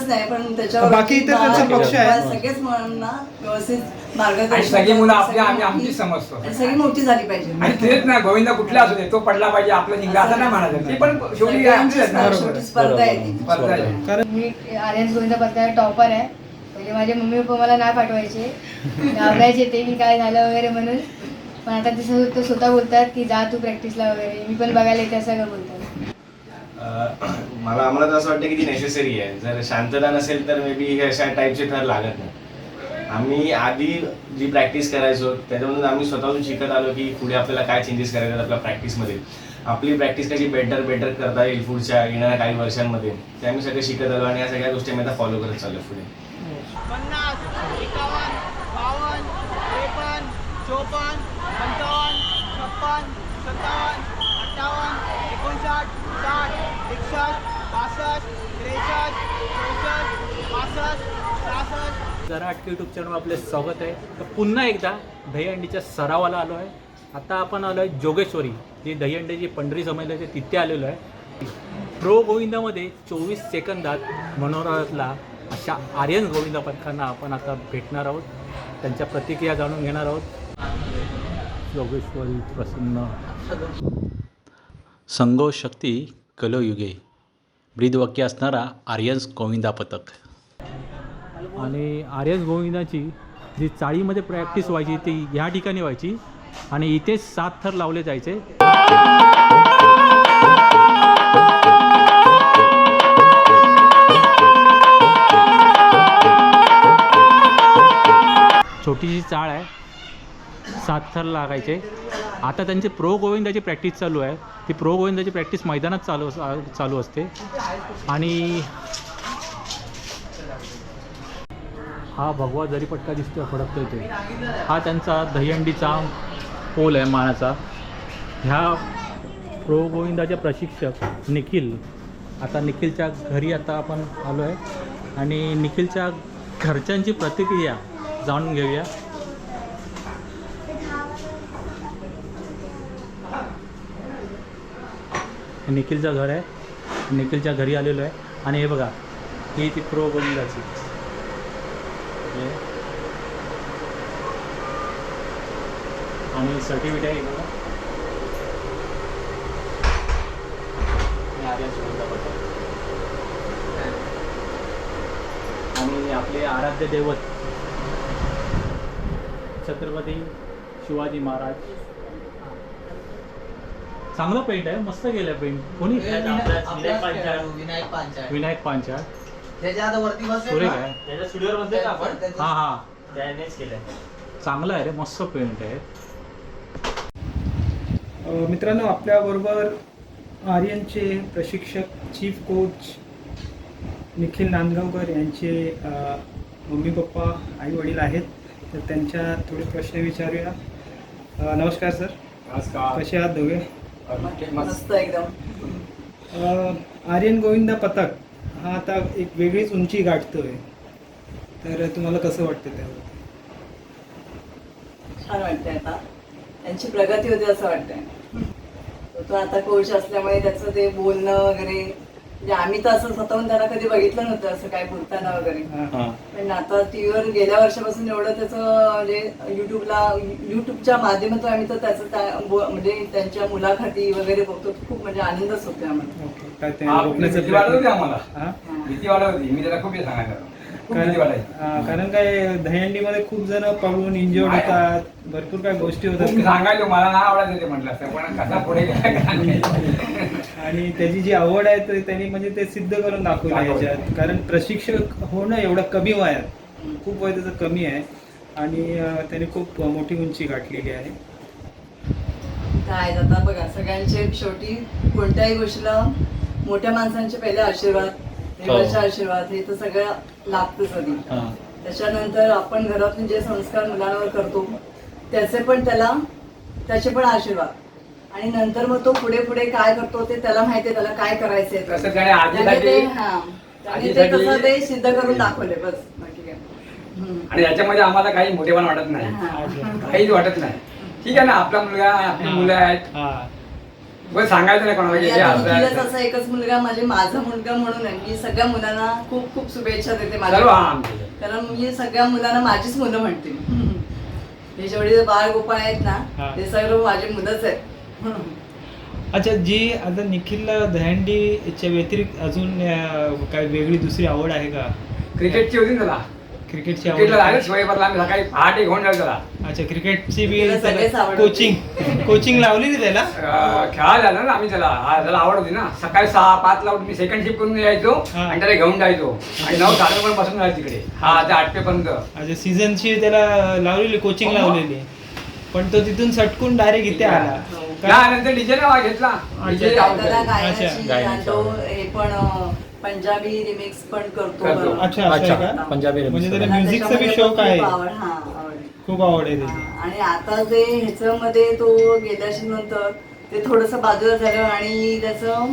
एकच नाही पण त्याच्यावर बाकी इतर त्यांचा पक्ष आहे. सगळेच मुलांना व्यवस्थित आणि मार्गदर्शन सगळी मुलं आपली आम्ही आमची मोठी- समजतो. आणि सगळी मोठी झाली पाहिजे. आणि तेच ना गोविंद कुठला असू दे तो पडला पाहिजे आपलं निघा असं नाही म्हणायचं. ती पण शेवटी ना. स्पर्धा आहे ती. स्पर्धा आहे. कारण मी आर्यन गोविंद पत्ता टॉपर आहे. पहिले माझे मम्मी पप्पा मला नाही पाठवायचे. घाबरायचे ते मी काय झालं वगैरे म्हणून. पण आता ते सगळं- ते स्वतः बोलतात की जा तू प्रॅक्टिसला वगैरे. मी पण बघायला येते असं सगळं बोलतात? मला आम्हाला तर असं वाटतं की ती नेसेसरी आहे. जर शांतता नसेल तर मे बी अशा टाईपचे थर लागत नाही. आम्ही आधी जी प्रॅक्टिस करायचो त्याच्यामधून आम्ही स्वतःहून शिकत आलो की पुढे आपल्याला काय चेंजेस करायचे आपल्या प्रॅक्टिसमध्ये आपली प्रॅक्टिस कशी बेटर बेटर करता येईल पुढच्या येणाऱ्या काही वर्षांमध्ये ते आम्ही सगळं शिकत आलो आणि या सगळ्या गोष्टी आम्ही आता फॉलो करत चाललो पुढे. पन्नास एकावन्न बावन्न त्रेपन्न चोपन्न पंचावन्न छप्पन्न सत्तावन्न अठ्ठावन्न एकोणसाठ साठ एकसष्ट बासष्ट त्रेसष्ट चौसष्ट पासष्ट सहासष्ट. जरा अटके यूट्यूब चॅनल आपले स्वागत आहे. तर पुन्हा एकदा दहीहंडीच्या सरावाला आलो आहे. आता आपण आलो आहे जोगेश्वरी जे दहीहंडीची पंढरी समजलं आहे तिथे आलेलो आहे. प्रो गोविंदामध्ये चोवीस सेकंदात मनोरथला अशा आर्यन गोविंदा पथकांना आपण आता भेटणार आहोत. त्यांच्या प्रतिक्रिया जाणून घेणार आहोत. जोगेश्वरी प्रसन्न. संगो शक्ती कलयुगे. ब्रीदवाक्य असणारा आर्यन्स गोविंदा पथक. आणि आर्यस गोविंदाची जी चाळीमध्ये प्रॅक्टिस व्हायची ती ह्या ठिकाणी व्हायची. आणि इथेच सात थर लावले जायचे. छोटीशी चाळ आहे. सात थर लागायचे. आता त्यांची प्रो गोविंदाची प्रॅक्टिस चालू आहे. ती प्रो गोविंदाची प्रॅक्टिस मैदानात चालू चालू असते. आणि हा भगवा जरीपटका दिसतोय फडकतोय ते. हा त्यांचा दहीहंडीचा पोल आहे मानाचा. ह्या प्रो गोविंदाचे प्रशिक्षक निखिल आता निखिलच्या घरी आता आपण आलो आहे आणि निखिलच्या घरच्यांची प्रतिक्रिया जाणून घेऊया. निखिलचं घर आहे. निखिलच्या घरी आलेलो आहे. आणि हे बघा ही ती प्रो गोविंदाची. आणि सर्टिफिकेट आहे बघा. आणि आपले आराध्य दैवत. छत्रपती शिवाजी महाराज. चांगलं पेंट आहे मस्त केलं पेंट कोणी? विनायक पांचाळ. विनायक पांचाळ. त्याच्या आता वरती बसले सुरेख ना, आहे. त्याच्या स्टुडिओवर बसले ना आपण? हा हा. त्यानेच केलंय. चांगलं आहे रे मस्त पेंट आहे. अ, मित्रांनो आपल्याबरोबर आर्यनचे प्रशिक्षक चीफ कोच निखिल नांदगावकर यांचे अ, मम्मी पप्पा आई वडील आहेत. तर त्यांच्या थोडे प्रश्न विचारूया. अ, नमस्कार सर. नमस्कार. कसे आहात दोघे? मस्त. एकदम. आर्यन गोविंदा पथक हा आता एक वेगळीच उंची गाठतोय. तर तुम्हाला कसं वाटतं त्यावर? छान वाटतंय आता. त्यांची प्रगती होते असं वाटतंय. तो- तो आता कोच असल्यामुळे त्याचं ते बोलणं वगैरे म्हणजे आम्ही तर असं स्वतःहून त्याला कधी बघितलं नव्हतं असं काय बोलताना वगैरे. हा. पण आता टीव्हीवर गेल्या वर्षापासून एवढं त्याचं म्हणजे युट्यूबला युट्यूबच्या माध्यमातून आम्ही तर त्याचं म्हणजे त्यांच्या मुलाखती वगैरे बघतो. खूप म्हणजे आनंदच होतो आम्हाला भीती होती प्रयत्न आम्हाला? भीती वाटत होती मी त्याला खूप कारण काय दहीहंडीमध्ये खूप जण पळून इंजोर्ड. होतात. भरपूर काय गोष्टी होतात. सांगायचो मला नाही आवडायचं ते म्हटलं असतं. पण कसा पुढे. आणि त्याची जी आवड आहे तर त्यांनी म्हणजे ते सिद्ध करून दाखवलं. याच्यात. कारण प्रशिक्षक होणं एवढं कमी वयात खूप वय त्याचं कमी आहे. आणि त्याने खूप मोठी उंची गाठलेली आहे. काय आता बघा सगळ्यांचे शेवटी कोणत्याही गोष्टीला मोठ्या माणसांचे पहिले आशीर्वाद देवाचे आशीर्वाद हे तर सगळं लागतंच आधी. त्याच्यानंतर आपण घरातून जे संस्कार मुलांवर करतो त्याचे पण त्याला त्याचे पण आशीर्वाद. आणि नंतर मग तो पुढे पुढे काय करतो ते त्याला माहिती आहे त्याला काय करायचंय ते. आजीसाठी- त्याने ते- हा. त्याने ते आजीसाठी- तसं ते सिद्ध करून दाखवले बस. बाकी काय. हम्म. आणि याच्यामध्ये आम्हाला काही मोठेपण वाटत नाही. हा. काहीच वाटत नाही. ठीक आहे ना आपला मुलगा आपली मुलं आहेत. हा. बस सांगायचं नाही कोणाला की आणि हे आता असं आहे. निखिलच असा एकच मुलगा म्हणजे माझा मुलगा म्हणून आहे. मी सगळ्या मुलांना खूप खूप शुभेच्छा देते सर्व माझ्या कारण मी सगळ्या मुलांना माझीच मुलं म्हणते. हे जेवढे बाळ गोपाळ आहेत हा. ना ते सर्व माझे मुलंच आहेत. अच्छा जी आता निखिलला दहंडीच्या व्यतिरिक्त अजून अं, काय वेगळी दुसरी आवड आहे का? क्रिकेटची होती ना त्याला. क्रिकेटची आवड क्रिकेटला आहे. लागेल शिवाजीपारला आम्ही सकाळी पहाटे घेऊन जाऊ त्याला. अच्छा क्रिकेटची बी त्याला सगळेच. कोचिंग कोचिंग लावलेली त्याला? अं, खेळायला झालं ना आम्ही त्याला. हा, त्याला आवड होती ना. सकाळी सहा पाच ला उठून मी सेकंड शिफ्ट करून यायचो हा. आणि त्याला घेऊन जायचो. आणि नऊ साडे पण बसून राहायचं तिकडे. हा ते आठपेपर्यंत अच्छा सीझनची त्याला लावलेली कोचिंग हो. लावलेली. पण तो तिथून सटकून डायरेक्ट इथे आला. त्यानंतर डीजे नाव घेतला. डीजे गायनाची हे पण अं, पंजाबी रिमिक्स पण करतो करतो. बरोबर. अच्छा असं आहे अच्छा, का? पंजाबी म्हणजे. त्याला त्याला म्युझिकचा बी शौक आहे खूप आवड हा आवड आहे. खूप आवड आहे त्याची. हा, आणि आता जे ह्याच्यामध्ये तो गेल्याच्यानंतर ते थोडस बाजूला झालं आणि त्याचं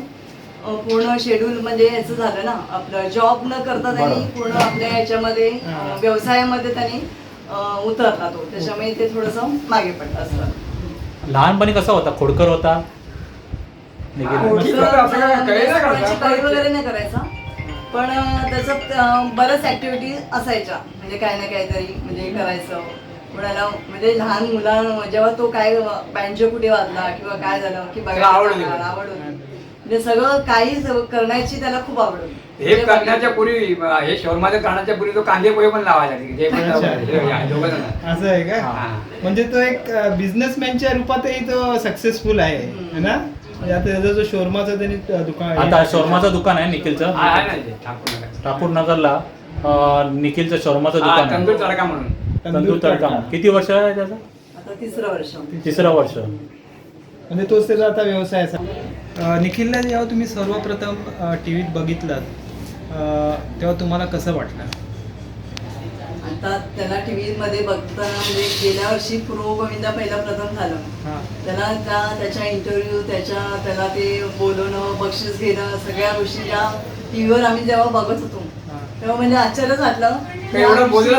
अं, पूर्ण शेड्यूल म्हणजे ह्याचं झालं ना. आपलं जॉब न करता त्यांनी बरोबर. पूर्ण आपल्या ह्याच्यामध्ये अं, हा. व्यवसायामध्ये त्यांनी अं, उतरला तो. त्याच्यामुळे ते थोडस मागे पडलं असं. लहानपणी कसा होता? खोडकर होता. निखिल काही नाही करायचं. काही वगैरे नाही करायचा. पण अं, त्याच्यात अं, बऱ्याच ऍक्टिव्हिटी असायच्या. म्हणजे काय ना काहीतरी म्हणजे करायचं. कोणाला म्हणजे लहान मुला जेव्हा तो काय बँजो कुठे वाजला किंवा काय झालं की त्याला आवड होती. जाणार, आवड होती म्हणजे सगळं काही स- करण्याची त्याला खूप आवड होती. हे करण्याच्या पूर्वी हे शोरमाचं करण्याच्या पूर्वी तो कांदे पोहे पण लावायचा जण. असं आहे का? हा. म्हणजे तो एक बिझनेसमॅनच्या रूपातही तो सक्सेसफुल आहे है ना? म्हणजे आता त्याचा जो शोरमाचं त्यांनी दुकान आता शोरमाचं दुकान आहे निखिलचं. हा. ठाकूर नगरला निखिलचं शोरमाचं हा, दुकान तंदूर तडका म्हणून. तंदूर तडका. किती वर्ष आहे त्याचं? तिसरं वर्ष. तिसरं वर्ष. म्हणजे तोच त्याचा आता व्यवसाय असा निखिलला जेव्हा तुम्ही सर्वप्रथम टी व्हीत बघितलात तेव्हा तुम्हाला कसं वाटलं? आता त्याला टीव्ही मध्ये बघताना म्हणजे गेल्या वर्षी प्रो गोविंदा पहिला प्रथम झालं. हां. त्याला त्या त्याच्या इंटरव्ह्यू त्याच्या त्याला ते बोलवणं बक्षीस घेणं सगळ्या गोष्टी ज्या टीव्हीवर आम्ही जेव्हा बघत होतो. तेव्हा म्हणजे आश्चर्यच वाटलं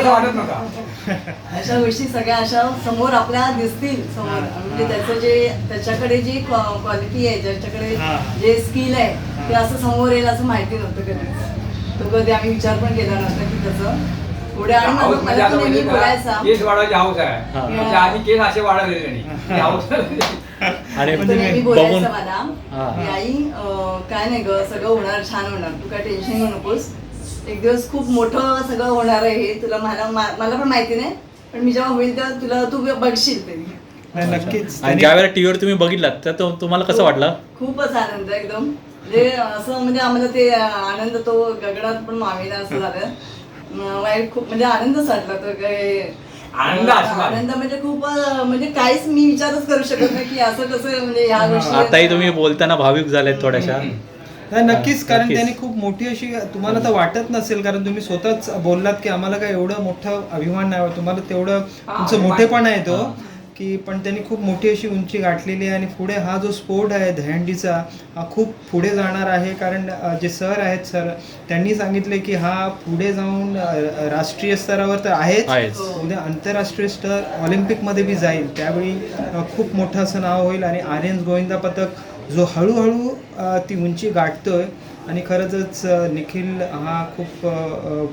वाटत नव्हता. अशा गोष्टी सगळ्या अशा समोर आपल्या दिसतील समोर. हां. म्हणजे त्याचं जे त्याच्याकडे जी क्वालिटी आहे ज्याच्याकडे हां. जे स्किल आहे ते असं समोर येईल असं माहिती नव्हतं कधी. तो कधी आम्ही विचार पण केला नव्हता की त्याचं. पुढे आणि हाऊस म्हणजे आता म्हणजे बोलायचा. केस वाढवायची हाऊस आहे. म्हणजे आधी केस असे हाऊस आणि म्हणजे नेहमी बोलायचा मला. हा. की आई अं, काय नाही ग सगळं होणार छान होणार. तू काय टेन्शन घेऊ नकोस. एक दिवस खूप मोठं सगळं होणार आहे हे तुला मला मा- मला पण माहिती नाही. पण मी जेव्हा होईल तेव्हा तुला तू बघशील ते. नाही, नक्कीच. आणि ज्या वेळेला टीव्हीवर तुम्ही बघितलात तर तो- तुम्हाला कसं वाटलं? खूपच आनंद एकदम. म्हणजे असं म्हणजे आम्हाला ते आनंद तो गगनात पण मावेना असं झालं. वाईट खूप म्हणजे आनंदच वाटला तो काय आनंद. आनंद म्हणजे खूप म्हणजे काहीच मी विचारच करू शकत नाही की असं कसं म्हणजे ह्या गोष्टी आताही तुम्ही बोलताना भाविक झालेत थोड्याशा. नाही, नक्कीच कारण. त्यांनी खूप मोठी अशी तुम्हाला तर वाटत नसेल कारण तुम्ही स्वतःच बोललात की आम्हाला काय एवढं मोठं अभिमान नाही तुम्हाला तेवढं तुमचं. मोठेपण आहे तो. की पण त्यांनी खूप मोठी अशी उंची गाठलेली आहे आणि पुढे हा जो स्पोर्ट आहे दहंडीचा हा खूप पुढे जाणार आहे. कारण जे सर आहेत सर त्यांनी सांगितले की हा पुढे जाऊन राष्ट्रीय स्तरावर तर आहेच. आहेच. उद्या आंतरराष्ट्रीय स्तर ऑलिम्पिकमध्ये बी जाईल. त्यावेळी खूप मोठं असं नाव होईल आणि आर्यन्स गोविंदा पथक जो हळूहळू ती उंची गाठतोय आणि खरंच निखिल हा खूप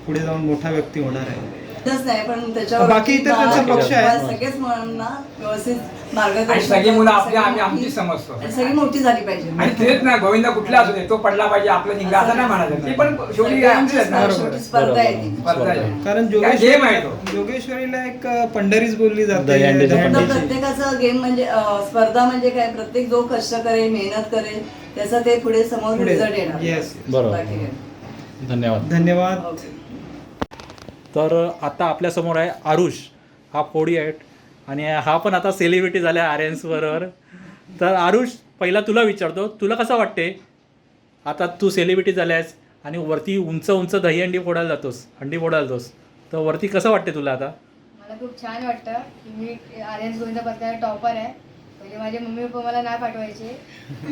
पुढे जाऊन मोठा व्यक्ती होणार आहे. इतकंच नाही पण त्याच्यावर बाकी इतर त्यांचं लक्ष आहे. सगळेच मुलांना व्यवस्थित मार्गदर्शन सगळी मुलं आपली आम्ही आमची समजतो आणि सगळी मोठी झाली पाहिजे आणि तेच ना गोविंदा कुठला असू दे तो पडला पाहिजे आपलं निघला असं नाही म्हणायचं ती पण शेवटी आमचीच आहेत ना. सगळ्यांची शेवटी स्पर्धा आहे ती स्पर्धा आहे. कारण काय game आहे तो. जोगेश्वरी जोगेश्वरीला एक अ, पंढरीच बोलली जाते तर दहीहंडीची. प्रत्येकाचं गेम म्हणजे अं, स्पर्धा म्हणजे काय प्रत्येक जो कष्ट करेल मेहनत करेल त्याचा ते पुढे समोर पुढे. रिझल्ट येणार Yes. बरोबर. बाकी काय. धन्यवाद धन्यवाद ओके. तर आता आपल्यासमोर आहे आरुष. हा फोडी आहे आणि हा पण आता सेलिब्रिटी झाला आहे तर आरुष पहिला तुला विचारतो तुला कसं वाटते आता तू सेलिब्रिटी झाल्यास आणि वरती उंच उंच दहीहंडी फोडायला जातोस हंडी फोडायला जातोस. तर वरती कसं वाटते तुला आता? मला खूप छान वाटतं की मी आर एस गोविंदा पथकाला टॉपर आहे. पहिले माझे मम्मी पप्पा मला नाही पाठवायचे.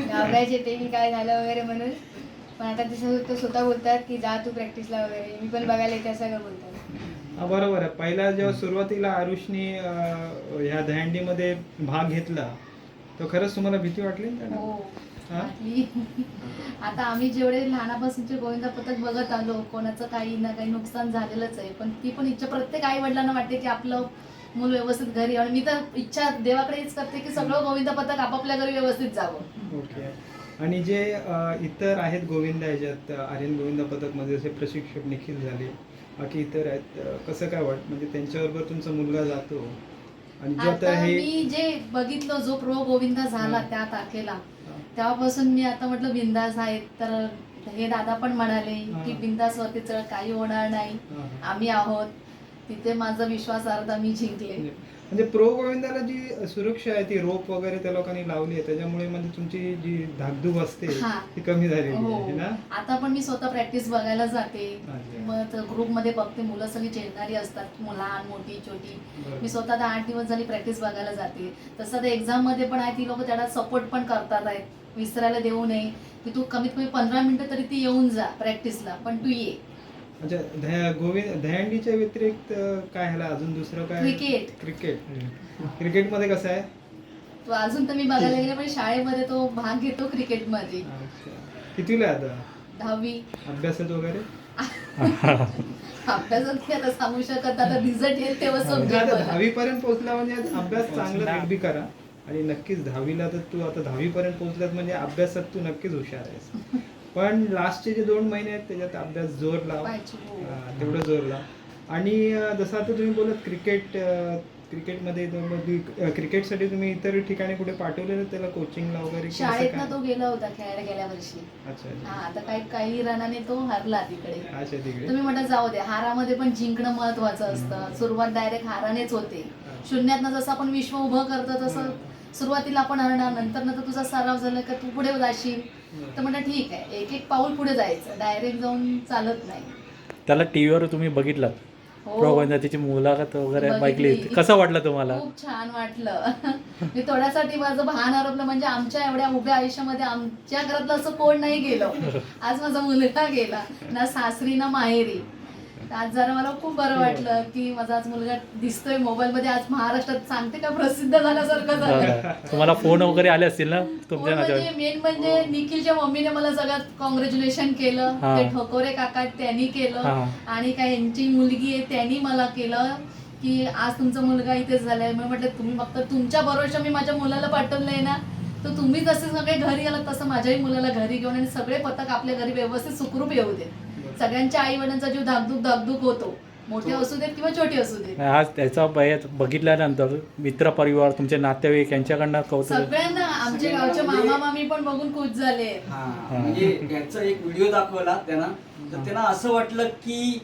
घाबरायचे ते की काय झालं वगैरे म्हणून. पण आता ते स्वतः बोलतात की जा तू प्रॅक्टिसला वगैरे. मी पण बघायला येते असं का बोलतात. हा, बरोबर आहे. पहिला जेव्हा सुरुवातीला आरुषनी ह्या दहंडीमध्ये भाग घेतला तर खरंच तुम्हाला भीती वाटली? ना हो हा? वाटली. आता आम्ही जेवढे लहानापासूनचे गोविंदा पथक बघत आलो कोणाचं काही ना काही नुकसान झालेलंच आहे. पण ती पण इच्छा प्रत्येक आई वडिलांना वाटते की आपलं मूल व्यवस्थित घरी आणि मी तर इच्छा देवाकडे हेच करते की सगळं गोविंदा पथक आपापल्या घरी व्यवस्थित जावं. ओके. आणि जे अ, इतर आहेत गोविंदा ह्याच्यात अ, आर्यन गोविंदा पथकमध्ये जसे प्रशिक्षक निखिल झाले. बाकी इतर आहेत. कसं काय वाट म्हणजे त्यांच्याबरोबर तुमचा मुलगा जातो आणि जे आता आता हे मी जे बघितलं जो प्रो गोविंदा झाला हा. त्या तारखेला तेव्हापासून मी आता म्हटलं बिंदास आहेत तर हे दादा पण म्हणाले की. बिंदास वरती चढ काही होणार नाही. हा. आम्ही आहोत. तिथे माझा विश्वास अर्धा मी जिंकले. म्हणजे प्रो गोविंदाला जी सुरक्षा आहे ती रोप वगैरे त्या लोकांनी लावली आहे त्याच्यामुळे म्हणजे तुमची जी धाकधूक असते हा. ती कमी झालेली हो. ना? आता पण मी स्वतः प्रॅक्टिस बघायला जाते. अच्छा. मग ग्रुपमध्ये बघते मुलं सगळी चेडणारी असतात लहान मोठी छोटी. मी स्वतः आता आठ दिवस झाली प्रॅक्टिस बघायला जाते तसं ते एक्झाममध्ये पण आहे ती लोक त्याला सपोर्ट पण करतात आहेत. विसरायला देऊ नये. की तू कमीत कमी पंधरा मिनिटं तरी ती येऊन जा प्रॅक्टिसला पण तू ये. अच्छा गोविंद दह्यांडीच्या व्यतिरिक्त काय ह्याला अजून दुसरं काय? क्रिकेट. क्रिकेट. क्रिकेटमध्ये कसं आहे? तो अजून तर मी बघायला गेले पण शाळेमध्ये तो भाग घेतो क्रिकेटमध्ये. अच्छा. कितीला आहे आता? दहावी. अभ्यासात वगैरे? अभ्यासात की आता सांगू शकत आता रिझल्ट येईल तेव्हा. दहावी पर्यंत पोहोचला म्हणजे अभ्यास चांगला करा. आणि नक्कीच दहावीला तर तू आता दहावी पर्यंत पोहोचलात म्हणजे अभ्यासात तू नक्कीच हुशार आहेस. पण लास्टचे जे दोन महिने आहेत त्याच्यात अभ्यास जोर लाव. हो. तेवढं जोर लाव. आणि जसं आता तुम्ही बोलत क्रिकेट क्रिकेटमध्ये क्रिकेटसाठी तुम्ही इतर ठिकाणी कुठे पाठवलेलं त्याला कोचिंगला वगैरे शाळेत ना? तो गेला होता खेळायला गेल्या वर्षी. अच्छा हा आता काही काही रनाने तो हरला तिकडे. अच्छा तिकडे. तुम्ही म्हणता जाऊ दे हारामध्ये पण जिंकणं महत्वाचं असतं. सुरुवात डायरेक्ट हारानेच होते. शून्यातनं जसं आपण विश्व उभं करतो तसं सुरुवातीला आपण हरणार नंतर नंतर तुझा सराव झाला का तू पुढे जाशील. तर म्हणलं ठीक आहे एक एक पाऊल पुढे जायचं डायरेक्ट जाऊन चालत नाही. त्याला टी व्हीवर तुम्ही बघितलं हो. त्याची मुलाखत वगैरे. बघितली. कसं वाटलं तुम्हाला? खूप छान वाटलं. मी थोड्यासाठी माझं भान हरपलं म्हणजे आमच्या एवढ्या उभ्या आयुष्यामध्ये आमच्या घरातलं असं कोण नाही गेलं. आज माझा मुलगा गेला ना सासरी ना माहेरी. आज जरा मला खूप बरं वाटलं की माझा आज मुलगा दिसतोय मोबाईल मध्ये आज महाराष्ट्रात सांगते का प्रसिद्ध झाल्यासारखं झालं. तुम्हाला फोन वगैरे आले असतील ना तुमच्या म्हणजे मेन म्हणजे निखिलच्या मम्मीने मला सगळ्यात कॉंग्रॅच्युलेशन केलं. हा. ते ठोकोरे काका त्यांनी केलं. हा. आणि काय यांची मुलगी आहे त्यांनी मला केलं की आज तुमचा मुलगा इथे झालाय. मी म्हटलं तुम्ही फक्त तुमच्या भरोशा मी माझ्या मुलाला पाठवलंय ना तर तुम्ही जसे सगळे घरी आलात तसं माझ्याही मुलाला घरी घेऊन आणि सगळे पथक आपल्या घरी व्यवस्थित सुखरूप येऊ दे. सगळ्यांच्या आई वडिलांचा जीव धाकधूक धाकधूक होतो. मोठे असू देत किंवा छोटे असू देत. आज त्याचा बयात बघितल्यानंतर मित्र परिवार तुमचे नातेवाईक यांच्याकडनं कौतुक सगळ्यांना आमच्या गावचे मामा मामी पण बघून खुश झाले. हा म्हणजे याचा एक व्हिडिओ दाखवला त्यांना. तर त्यांना असं वाटलं की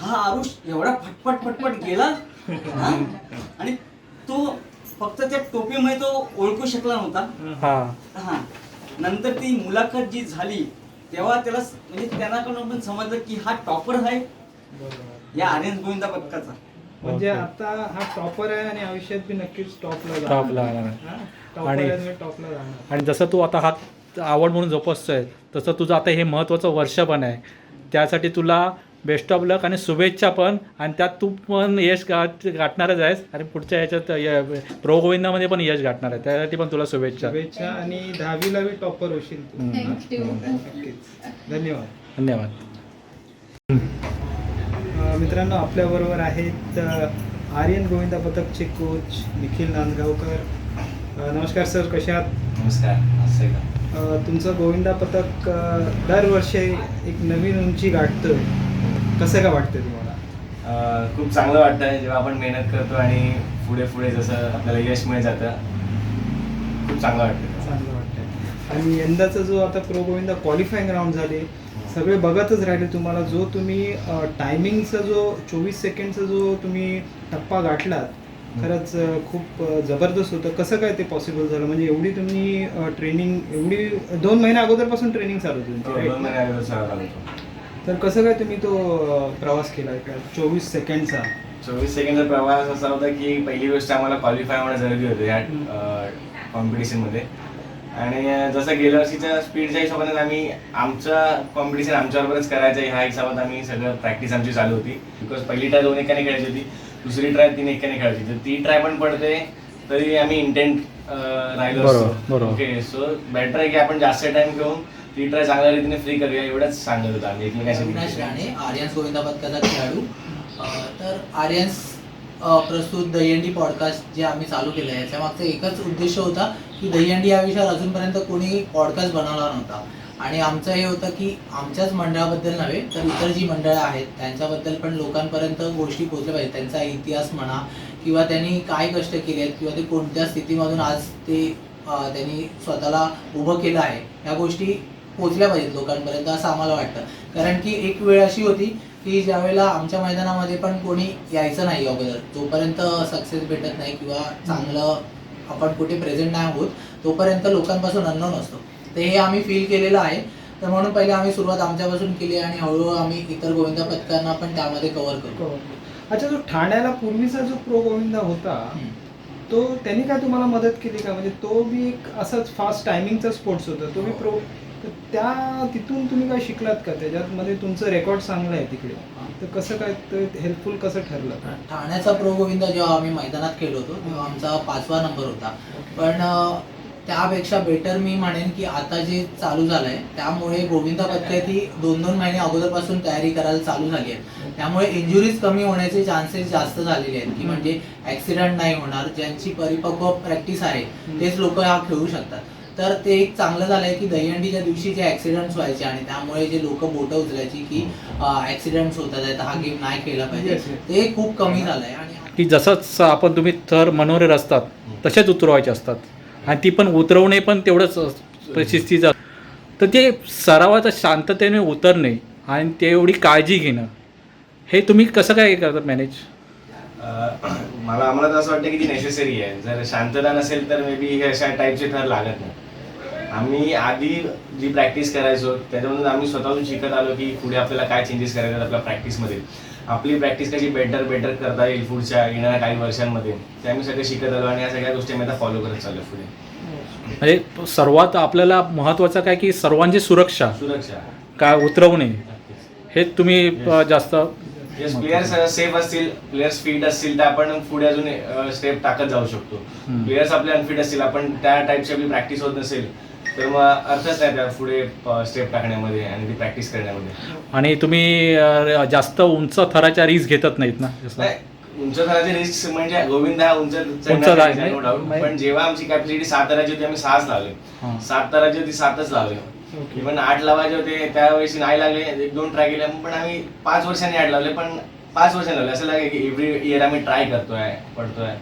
हा आरुष एवढा फटफट फटफट गेला. हा? आणि तो फक्त त्या टोपीमुळे तो ओळखू शकला नव्हता. हा. हा. नंतर ती मुलाखत जी झाली तेव्हा त्याला म्हणजे त्यांना पण समजलं की हा टॉपर आहे. या आर्यन गोविंदा पथकाचा म्हणजे. आता हा टॉपर आहे आणि आयुष्यात बी नक्कीच टॉपला टॉपला आणि- टॉपला जाणार. आणि जसं तू आता हा आवड म्हणून जोपासतोय तसं तुझं आता हे महत्त्वाचं वर्ष पण आहे. त्यासाठी तुला बेस्ट ऑफ लक आणि शुभेच्छा पण. आणि त्यात तू पण यश गाठ गाठणारच आहेस. आणि पुढच्या ह्याच्यात य- प्रो गोविंदामध्ये पण यश गाठणार आहे. त्यासाठी पण तुला शुभेच्छा. शुभेच्छा आणि दहावीला बी टॉपर होशील तू. हा? नक्कीच. धन्यवाद. धन्यवाद. अ, मित्रांनो आपल्याबरोबर आहेत अ, आर्यन गोविंदा पथकचे कोच निखिल नांदगावकर. अ, नमस्कार सर. कशा आहात? नमस्कार. असं आहे का? तुमचं गोविंदा पथक दरवर्षी एक नवीन उंची गाठतोय. कसं का वाटतं तुम्हाला? खूप चांगलं वाटतं जेव्हा आपण मेहनत करतो आणि पुढे पुढे जसं आपल्याला यश मिळत जातं खूप चांगलं वाटतं चांगलं वाटतंय. आणि यंदाचा जो आता प्रो गोविंदा क्वालिफाईंग राऊंड झाले सगळे बघतच राहिले तुम्हाला. जो तुम्ही टायमिंगचा जो चोवीस सेकंडचा जो तुम्ही टप्पा गाठलात खरंच खूप जबरदस्त होतं. कसं काय ते पॉसिबल झालं? म्हणजे एवढी तुम्ही ट्रेनिंग एवढी दोन महिन्या अगोदरपासून ट्रेनिंग चालू होती तुमची, दोन तर कसं काय तुम्ही तो प्रवास केला? चोवीस सेकंडचा? चोवीस सेकंडचा प्रवास असा होता की पहिली गोष्ट आम्हाला क्वालिफाय होणं जरुरी होतं या कॉम्पिटिशनमध्ये आणि अं, जसं गेल्या वर्षीच्या स्पीडच्या हिशोबाने आम्ही आमचं कॉम्पिटिशन आमच्याबरोबरच करायचं ह्या हिशोबात आम्ही सगळं प्रॅक्टिस आमची चालू होती. बिकॉज पहिली ट्राय दोन एकाने खेळायची होती. दुसरी ट्राय तीन एकाने खेळायची. तर ती ट्राय पण पडते तरी आम्ही इंटेंट राहिलो बरोबर, बरोबर. ओके सो बेटर आहे की आपण जास्त टाइम घेऊन ती ट्राय चांगल्या रीतीने फ्री करूया एवढंच सांगत होतो आम्ही अविनाश एकमेकांशी राणे आर्यन्स गोविंदा पथकाचा खेळाडू. अं, तर आर्यन्स अं, प्रस्तुत दहीहंडी पॉडकास्ट जे आम्ही चालू केलं आहे याच्या मागचा एकच उद्देश होता की दहीहंडी या विषयावर अजूनपर्यंत कोणी पॉडकास्ट बनवला नव्हता. आणि आमचं हे होतं की आमच्याच मंडळाबद्दल नव्हे तर इतर जी मंडळं आहेत त्यांच्याबद्दल पण लोकांपर्यंत गोष्टी पोहोचल्या पाहिजे त्यांचा इतिहास म्हणा किंवा त्यांनी काय कष्ट केले आहेत किंवा ते कोणत्या स्थितीमधून आज ते त्यांनी स्वतःला उभं केलं आहे ह्या गोष्टी पोचल्या पाहिजेत लोकांपर्यंत असं आम्हाला वाटतं. कारण की एक वेळ अशी होती की ज्यावेळेला आमच्या मैदानामध्ये पण कोणी यायचं नाही अगोदर जोपर्यंत सक्सेस भेटत नाही किंवा चांगलं आपण कुठे प्रेझेंट नाही होत तोपर्यंत लोकांपासून अन्न असतो. तर हे आम्ही फील केलेलं आहे. तर म्हणून पहिले आम्ही सुरुवात आमच्यापासून केली आणि हळूहळू आम्ही इतर गोविंदा पथकांना पण त्यामध्ये कव्हर करू. अच्छा जो ठाण्याला पूर्वीचा जो प्रो गोविंदा होता. तो त्यांनी काय तुम्हाला मदत केली का? म्हणजे तो बी एक असाच फास्ट टायमिंगचा स्पोर्ट्स होता. तो बी प्रो तर त्या तिथून तुम्ही काय शिकलात का? त्याच्यात मध्ये तुमचं रेकॉर्ड चांगलं आहे तिकडे. तर कसं काय ते हेल्पफुल कसं ठरलं? ठाण्याचा प्रो गोविंदा जेव्हा आम्ही मैदानात खेळलो होतो तेव्हा आमचा पाचवा नंबर होता. पण त्यापेक्षा बेटर मी म्हणेन की आता जे चालू झालंय त्यामुळे गोविंदा पथकाची दोन दोन महिने अगोदरपासून तयारी करायला चालू झाली आहे. त्यामुळे इंजुरीज कमी होण्याचे चान्सेस जास्त झालेले आहेत की म्हणजे ऍक्सिडेंट नाही होणार ज्यांची परिपक्व प्रॅक्टिस आहे तेच लोक हा खेळू शकतात. तर ते एक चांगलं झालंय की दहीहंडीच्या दिवशी जे ऍक्सिडेंट्स व्हायचे आणि त्यामुळे जे लोक बोटं उचलायची की ऍक्सिडेंट्स होतात आहेत हा गेम नाही खेळला पाहिजे. ते खूप कमी झालंय आणि की जसंच आपण तुम्ही थर मनोरे असतात तसेच उतरवायचे असतात. आणि ती पण उतरवणे पण तेवढंच प्रशिस्तीचं तर ते सरावाचं शांततेने उतरणे आणि तेवढी काळजी घेणं. हे तुम्ही कसं काय करता मॅनेज मला आम्हाला तर असं वाटतं की ती नेसेसरी आहे. जर शांतता नसेल तर मे बी अशा टाईपचे थर लागत नाही. आम्ही आधी जी प्रॅक्टिस करायचो त्याच्यामधून आम्ही स्वतःहून शिकत आलो की पुढे आपल्याला काय चेंजेस करायचे आपल्या प्रॅक्टिसमध्ये आपली प्रॅक्टिस कशी बेटर बेटर करता येईल पुढच्या येणाऱ्या काही वर्षांमध्ये? ते आम्ही सगळे शिकत आलो आणि या सगळ्या गोष्टी आम्ही आता फॉलो करत चाललो पुढे. म्हणजे सर्वात आपल्याला महत्त्वाचं काय की सर्वांची सुरक्षा. सुरक्षा. काय उतरवणे. हे तुम्ही जास्त प्लेयर्स सेफ असतील प्लेयर्स फिट असतील तर आपण पुढे अजून स्टेप टाकत जाऊ शकतो. प्लेयर्स आपले अनफिट असतील आपण त्या टाईपची आपली प्रॅक्टिस होत नसेल तर मग अर्थच नाही त्या पुढे स्टेप टाकण्यामध्ये आणि ती प्रॅक्टिस करण्यामध्ये. आणि तुम्ही अ, जास्त उंच थराच्या रिस्क घेतत नाहीत ना? जसं नाही, उंच थराचे रिस्क म्हणजे गोविंद हा उंच उंच आहे, नाही. पण जेव्हा आमची कॅपॅसिटी सात तराची होती आम्ही सहाच लावले. सात तराची होती सातच लावले. इव्हन आठ लावायचे होते त्यावेळेस नाही लागले. एक दोन ट्राय केले पण आम्ही पाच वर्षांनी आठ लावले पण पाच वर्षांनी लावले. असं लागे की एव्हरी इयर आम्ही ट्राय करतोय पडतोय.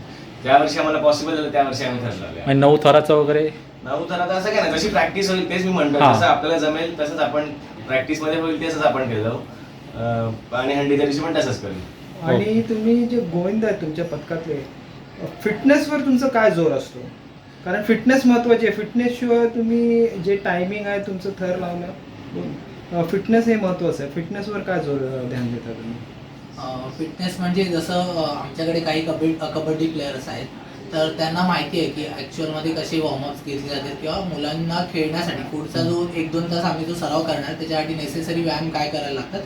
ज्या वर्षी आम्हाला पॉसिबल झालं त्या वर्षी आम्ही ठरलं लावले. म्हणजे नऊ थराचं वगैरे? नऊ तर आता असं काय नाही जशी प्रॅक्टिस होईल तेच मी म्हणतो हां. जसं आपल्याला जमेल तसंच आपण प्रॅक्टिसमध्ये होईल तसंच आपण केलं अं, आणि हंडीच्या दिवशी पण तसंच करू. आणि तुम्ही जे गोविंद आहेत तुमच्या पथकातले फिटनेसवर तुमचं काय जोर असतो? कारण फिटनेस महत्वाची आहे. फिटनेस शिवाय तुम्ही जे टायमिंग आहे तुमचं थर लावलं फिटनेस हे महत्वाचं आहे. फिटनेसवर काय जोर अं, ध्यान देता तुम्ही? फिटनेस म्हणजे जसं अं, आमच्याकडे काही कबड्डी कबड्डी प्लेयर्स आहेत. तर त्यांना माहिती आहे की ॲक्च्युअलमध्ये कसे वॉर्मअप्स घेतले जातात किंवा मुलांना खेळण्यासाठी पुढचा जो एक दोन तास आम्ही जो सराव करणार त्याच्यासाठी नेसेसरी व्यायाम काय करायला लागतात?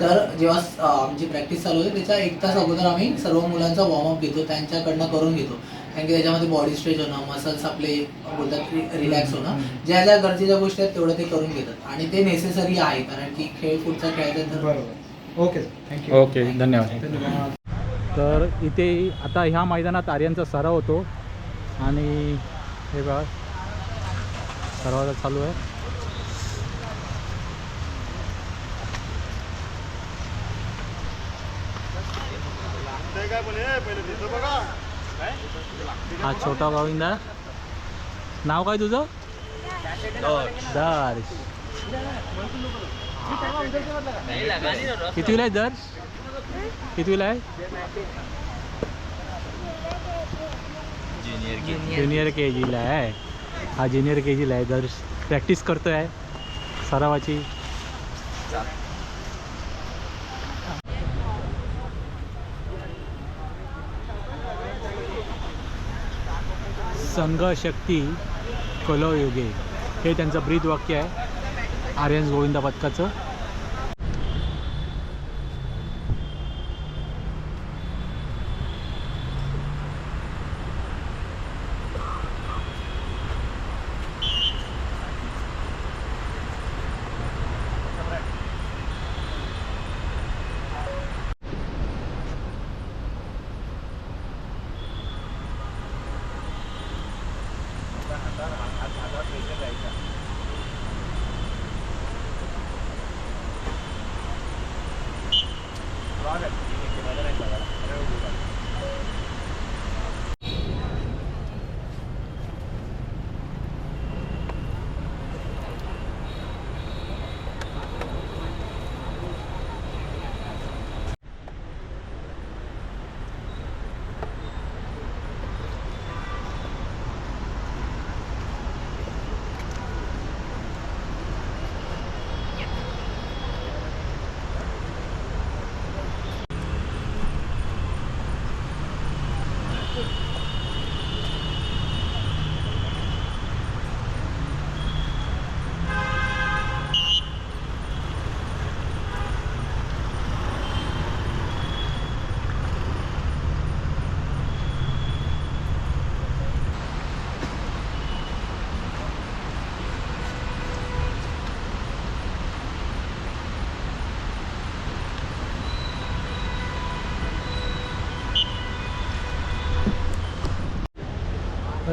तर जेव्हा आमची प्रॅक्टिस चालू होते त्याच्या एक तास अगोदर आम्ही सर्व मुलांचा वॉर्मअप घेतो त्यांच्याकडनं करून घेतो. कारण की त्याच्यामध्ये बॉडी स्ट्रेच होणं मसल्स आपले बोलतात रिलॅक्स होणं ज्या ज्या गरजेच्या गोष्टी आहेत तेवढं ते करून घेतात. आणि ते नेसेसरी आहे कारण की खेळ पुढचा खेळायचा ओके थँक्यू ओके धन्यवाद. धन्यवाद. तर इथे आता ह्या मैदानात आर्यांचा सराव होतो. आणि हे बघा सरावाला चालू आहे. हा छोटा गोविंदा नाव काय तुझं? दर्श. किती दर्श? कितवीला आहे? ज्युनियर के जीला आहे. हा ज्युनियर के जीला आहे. दर प्रॅक्टिस करतो आहे सरावाची. संघ शक्ती कलो योगे हे त्यांचं ब्रीद वाक्य आहे. आर्यन्स गोविंदा पथकाचं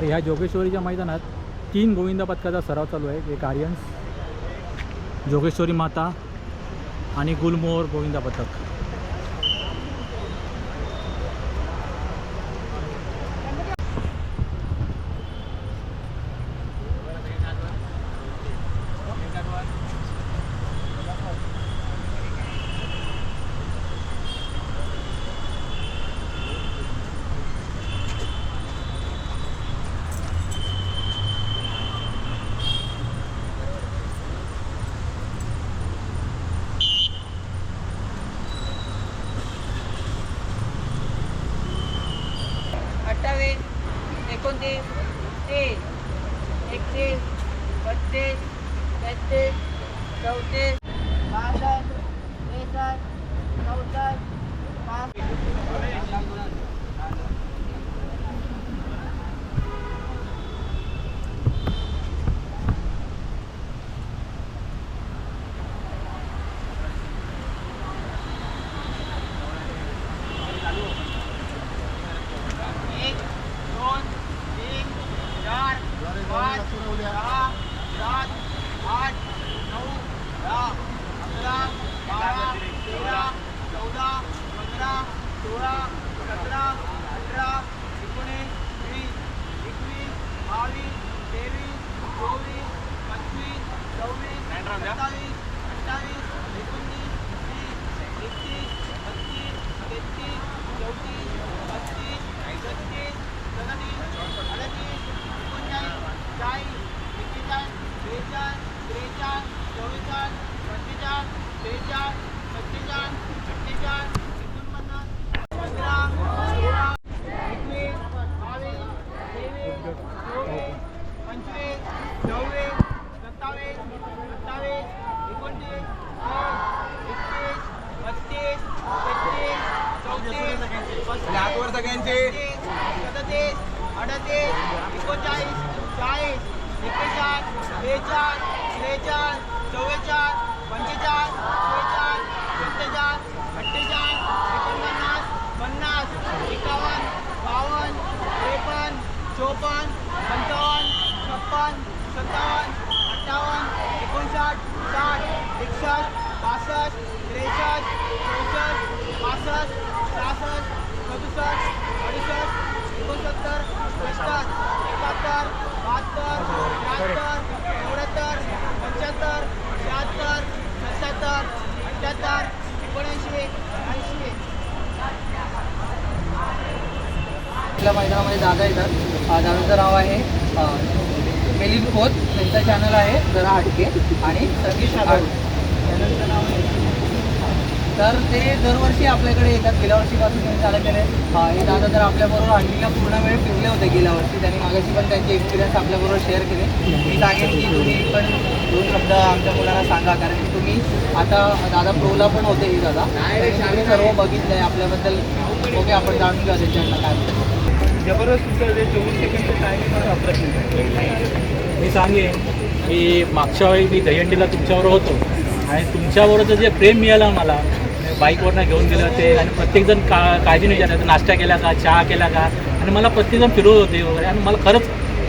तर ह्या जोगेश्वरीच्या मैदानात तीन गोविंद पथकाचा सराव चालू आहे. एक आर्यन्स जोगेश्वरी माता आणि गुलमोहर गोविंदा पथक अठ्ठावीस तीस एकतीस बत्तीस तेहतीस चौतीस पासष्ट त्रेसष्ट चौसष्ट पाच एक दोन तीन चार पाच सहा सात आठ नऊ दहा अकरा बारा तेरा चौदा पंधरा सोळा सतरा अठरा एकोणीस वीस एकवीस बावीस तेवीस चोवीस पंचवीस सव्वीस सत्तावीस अठ्ठावीस एकोणतीस तीस एकतीस बत्तीस तेहतीस चौतीस पस्तीस छत्तीस सदतीस अडतीस एकोणचाळीस चाळीस एक्केचाळीस बेचाळीस त्रेचाळीस चव्वेचाळीस पंचेचाळीस बेचाळीस सत्तेचाळीस अठ्ठेचाळीस एकोणपन्नास पंधरा सोळा एकवीस बावीस तेवीस चोवीस पंचवीस सव्वीस सत्तावीस अठ्ठावीस एकोणतीस तीस एकतीस बत्तीस तेहतीस चौतीस पस्तीस सदतीस अडतीस एकोणचाळीस चाळीस चार त्रेचाळ चव्वेचाळ पंचेचाळ त्रेचाळ सत्तेचाळ अठ्ठेचाळ एकोणपन्नास पन्नास एकावन्न बावन्न त्रेपन्न चोपन्न पंचावन्न छप्पन्न सत्तावन्न अठ्ठावन्न एकोणसाठ साठ एकसष्ट बासष्ट त्रेसष्ट चौसष्ट पासष्ट सहासष्ट सदुसष्ट अडुसष्ट एकोणसत्तर सत्तर एकाहत्तर बहात्तर त्र्याहत्तर चौऱ्याहत्तर पंच्याहत्तर शहात्तर सत्याहत्तर अठ्ठ्याहत्तर एकोणऐंशी ऐंशी. आपल्या मैदानामध्ये दादा येतात. दादाचं नाव आहे मेलिन खोत. त्यांचा चॅनल आहे जरा हटके आणि सतीश आगवड चॅनलचं नाव आहे तर ते दरवर्षी आपल्याकडे येतात. गेल्या वर्षीपासून त्यांनी चालू केले. हे दादा तर आपल्याबरोबर हंडीला पूर्ण वेळ फिरले होते गेल्या वर्षी. त्यांनी मागाशी पण त्यांचे एक्सपिरियन्स आपल्याबरोबर शेअर केले. मी सांगेन की तुम्ही पण दोन शब्द आमच्या मुलांना सांगा. कारण की तुम्ही आता दादा प्रोला पण होते ही दादा. तुम्ही सर्व बघितलं आहे आपल्याबद्दल. ओके आपण जाणून घेऊ त्यांच्याकडनं काय. जबरदस्त चोवीस सेकंडचं टायमिंग अप्रतिम मी सांगेन की मागच्या वेळी मी दहीहंडीला तुमच्याबरोबर होतो. आणि तुमच्याबरोबरचं जे प्रेम मिळालं मला बाईकवरनं घेऊन गेले होते आणि प्रत्येकजण का काळजीने विचारायचं नाश्ता केला का चहा केला का? आणि मला प्रत्येकजण फिरवत होते वगैरे. आणि मला खरंच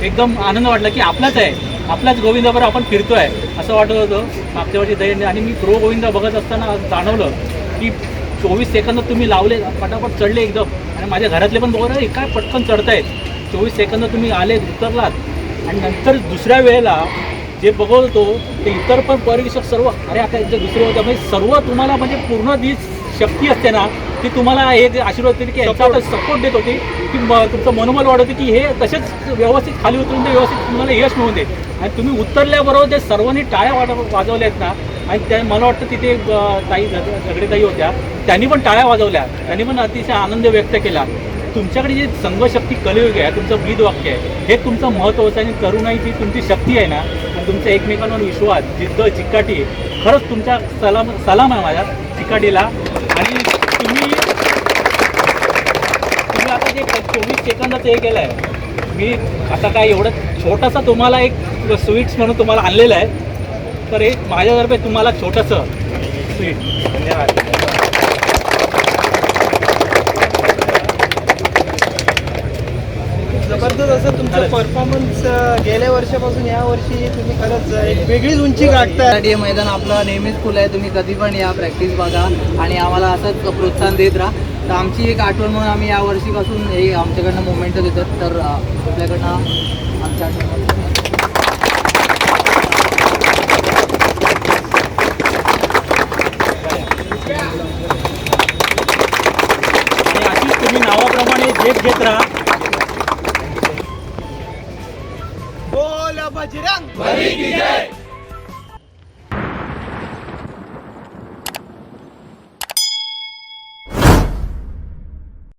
एकदम आनंद वाटला की आपलाच आहे. आपलाच गोविंदाबरोबर आपण फिरतो आहे असं वाटत होतं. मागच्या वर्षी दहीहंडी आणि मी प्रो गोविंदा बघत असताना जाणवलं की चोवीस सेकंद तुम्ही लावले पटापट चढले एकदम. आणि माझ्या घरातले पण बघा "अरे, काय पटकन चढतायत. चोवीस सेकंद तुम्ही आले उतरलात. आणि नंतर दुसऱ्या वेळेला जे बघत होतो ते इतर पण परीक्षक सर्व अरे आता यांचे दुसरे होते. म्हणजे सर्व तुम्हाला म्हणजे पूर्ण जी शक्ती असते ना ती तुम्हाला एक आशीर्वाद देते की यांचा आता सपोर्ट देत होती. की म- तुमचं मनोबल वाढवते की हे तसेच व्यवस्थित खाली उतरून ते व्यवस्थित तुम्हाला यश मिळवून दे आणि तुम्ही उतरल्याबरोबर ते सर्वांनी टाळ्या वाज वाजवल्या आहेत ना आणि त्या मला वाटतं तिथे ताई झग- झगडेताई होत्या त्यांनी पण टाळ्या वाजवल्या. त्यांनी पण अतिशय आनंद व्यक्त केला. तुमच्याकडे जे संघशक्ती कलियुग आहे तुमचं ब्रीद वाक्य आहे हे तुमचं महत्त्वाचं आहे आणि तरुणाईची तुमची शक्ती आहे ना तुमच्या एकमेकांवर विश्वास जिद्द चिकाटी खरंच तुमच्या सलाम सलाम आहे माझ्या चिकाटीला. आणि तुम्ही तुम्ही आता जे चोवीस सेकंदाचं हे केलं आहे मी आता काय एवढं छोटासा तुम्हाला एक स्वीट्स म्हणून तुम्हाला आणलेलं आहे तर एक माझ्यातर्फे तुम्हाला छोटंसं. स्वीट. धन्यवाद. जबरदस्त असं तुमचं परफॉर्मन्स गेल्या वर्षापासून या वर्षी तुम्ही खरंच एक वेगळीच उंची गाठताय. साठी हे मैदान आपलं नेहमीच खुलं आहे. तुम्ही कधी पण या प्रॅक्टिस बघा आणि आम्हाला असंच प्रोत्साहन देत राहा. तर आमची एक आठवण म्हणून आम्ही या वर्षीपासून हे आमच्याकडनं मोमेंट देतात. तर आपल्याकडनं आमच्या आठवण नावाप्रमाणे झेप घेत राहा. வரிக்குக